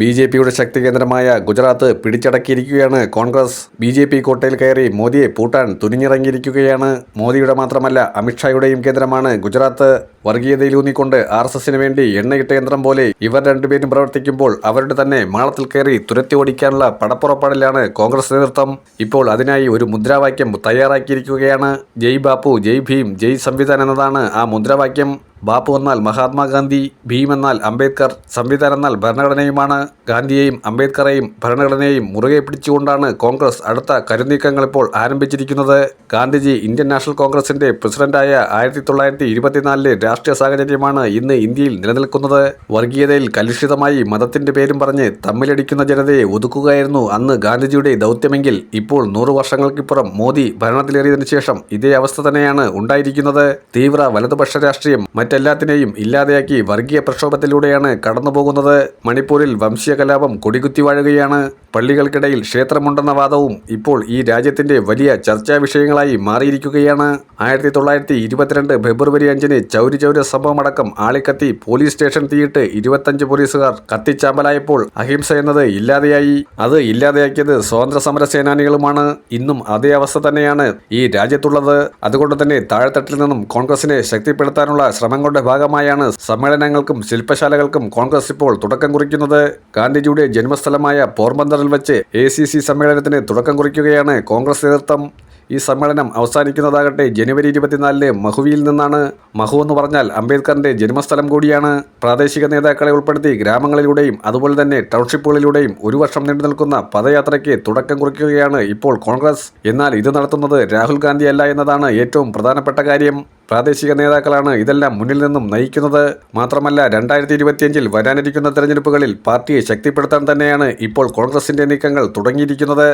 B J പിയുടെ ശക്തി കേന്ദ്രമായ ഗുജറാത്ത് പിടിച്ചടക്കിയിരിക്കുകയാണ് കോൺഗ്രസ്. ബി ജെ പി കോട്ടയിൽ കയറി മോദിയെ പൂട്ടാൻ തുനിഞ്ഞിറങ്ങിയിരിക്കുകയാണ് മോദിയുടെ മാത്രമല്ല അമിത്ഷായുടെയും കേന്ദ്രമാണ് ഗുജറാത്ത്. വർഗീയതയിലൂന്നിക്കൊണ്ട് ആർ എസ് എസിന് വേണ്ടി എണ്ണയിട്ട യന്ത്രം പോലെ ഇവർ രണ്ടുപേരും പ്രവർത്തിക്കുമ്പോൾ അവരുടെ തന്നെ മാളത്തിൽ കയറി തുരത്തി ഓടിക്കാനുള്ള പടപ്പുറപ്പാടിലാണ് കോൺഗ്രസ് നേതൃത്വം. ഇപ്പോൾ അതിനായി ഒരു മുദ്രാവാക്യം തയ്യാറാക്കിയിരിക്കുകയാണ്. ജയ് ബാപ്പു ജയ് ഭീം ജയ് സംവിധാൻ എന്നതാണ് ആ മുദ്രാവാക്യം. ബാപ്പു എന്നാൽ മഹാത്മാഗാന്ധി ഭീം എന്നാൽ അംബേദ്കർ സംവിധാൻ എന്നാൽ ഭരണഘടനയുമാണ്. ഗാന്ധിയെയും അംബേദ്കറെയും ഭരണഘടനയെയും മുറുകെ പിടിച്ചുകൊണ്ടാണ് കോൺഗ്രസ് അടുത്ത കരുനീക്കങ്ങൾ ഇപ്പോൾ ആരംഭിച്ചിരിക്കുന്നത്. ഗാന്ധിജി ഇന്ത്യൻ നാഷണൽ കോൺഗ്രസിന്റെ പ്രസിഡന്റായ ആയിരത്തി തൊള്ളായിരത്തി ഇരുപത്തിനാലിലെ രാഷ്ട്രീയ സാഹചര്യമാണ് ഇന്ന് ഇന്ത്യയിൽ നിലനിൽക്കുന്നത്. വർഗീയതയിൽ കലുഷിതമായി മതത്തിന്റെ പേരും പറഞ്ഞ് തമ്മിലടിക്കുന്ന ജനതയെ ഒതുക്കുകയായിരുന്നു അന്ന് ഗാന്ധിജിയുടെ ദൗത്യമെങ്കിൽ. ഇപ്പോൾ നൂറു വർഷങ്ങൾക്കിപ്പുറം മോദി ഭരണത്തിലേറിയതിനു ശേഷം ഇതേ അവസ്ഥ തന്നെയാണ് ഉണ്ടായിരിക്കുന്നത്. തീവ്ര വലതുപക്ഷ രാഷ്ട്രീയം മറ്റെല്ലാത്തിനെയും ഇല്ലാതെയാക്കി വർഗീയ പ്രക്ഷോഭത്തിലൂടെയാണ് കടന്നുപോകുന്നത്. മണിപ്പൂരിൽ വംശീയ കലാപം കൊടികുത്തി വാഴുകയാണ് പള്ളികൾക്കിടയിൽ ക്ഷേത്രമുണ്ടെന്ന വാദവും ഇപ്പോൾ ഈ രാജ്യത്തിന്റെ വലിയ ചർച്ചാ വിഷയങ്ങളായി മാറിയിരിക്കുകയാണ്. ആയിരത്തി തൊള്ളായിരത്തി ഇരുപത്തിരണ്ട് ഫെബ്രുവരി അഞ്ചിന് ചൗരി ചൗര സംഭവമടക്കം ആളിക്കത്തി പോലീസ് സ്റ്റേഷൻ തീയിട്ട് ഇരുപത്തഞ്ച് പോലീസുകാർ കത്തിച്ചാമ്പലായപ്പോൾ അഹിംസ എന്നത് ഇല്ലാതെയായി. അത് ഇല്ലാതെയാക്കിയത് സ്വാതന്ത്ര്യ സമര സേനാനികളുമാണ്. ഇന്നും അതേ അവസ്ഥ തന്നെയാണ് ഈ രാജ്യത്തുള്ളത്. അതുകൊണ്ട് തന്നെ താഴെത്തട്ടിൽ നിന്നും കോൺഗ്രസിനെ ശക്തിപ്പെടുത്താനുള്ള ശ്രമങ്ങളുടെ ഭാഗമായാണ് സമ്മേളനങ്ങൾക്കും ശില്പശാലകൾക്കും കോൺഗ്രസ് ഇപ്പോൾ തുടക്കം കുറിക്കുന്നത്. ഗാന്ധിജിയുടെ ജന്മസ്ഥലമായ പോർബന്തറിൽ വെച്ച് എ സി സി സമ്മേളനത്തിന് തുടക്കം കുറിക്കുകയാണ് കോൺഗ്രസ് നേതൃത്വം. ഈ സമ്മേളനം അവസാനിക്കുന്നതാകട്ടെ ജനുവരി ഇരുപത്തിനാലിന് മഹുവിയിൽ നിന്നാണ്. മഹു എന്ന് പറഞ്ഞാൽ അംബേദ്കറിന്റെ ജന്മസ്ഥലം കൂടിയാണ്. പ്രാദേശിക നേതാക്കളെ ഉൾപ്പെടുത്തി ഗ്രാമങ്ങളിലൂടെയും അതുപോലെ തന്നെ ടൗൺഷിപ്പുകളിലൂടെയും ഒരു വർഷം നീണ്ടു നിൽക്കുന്ന പദയാത്രയ്ക്ക് തുടക്കം കുറിക്കുകയാണ് ഇപ്പോൾ കോൺഗ്രസ്. എന്നാൽ ഇത് നടത്തുന്നത് രാഹുൽ ഗാന്ധി അല്ല എന്നതാണ് ഏറ്റവും പ്രധാനപ്പെട്ട കാര്യം. പ്രാദേശിക നേതാക്കളാണ് ഇതെല്ലാം മുന്നിൽ നിന്നും നയിക്കുന്നത്. മാത്രമല്ല രണ്ടായിരത്തി ഇരുപത്തിയഞ്ചിൽ വരാനിരിക്കുന്ന തെരഞ്ഞെടുപ്പുകളിൽ പാർട്ടിയെ ശക്തിപ്പെടുത്താൻ തന്നെയാണ് ഇപ്പോൾ കോൺഗ്രസിന്റെ നീക്കങ്ങൾ തുടങ്ങിയിരിക്കുന്നത്.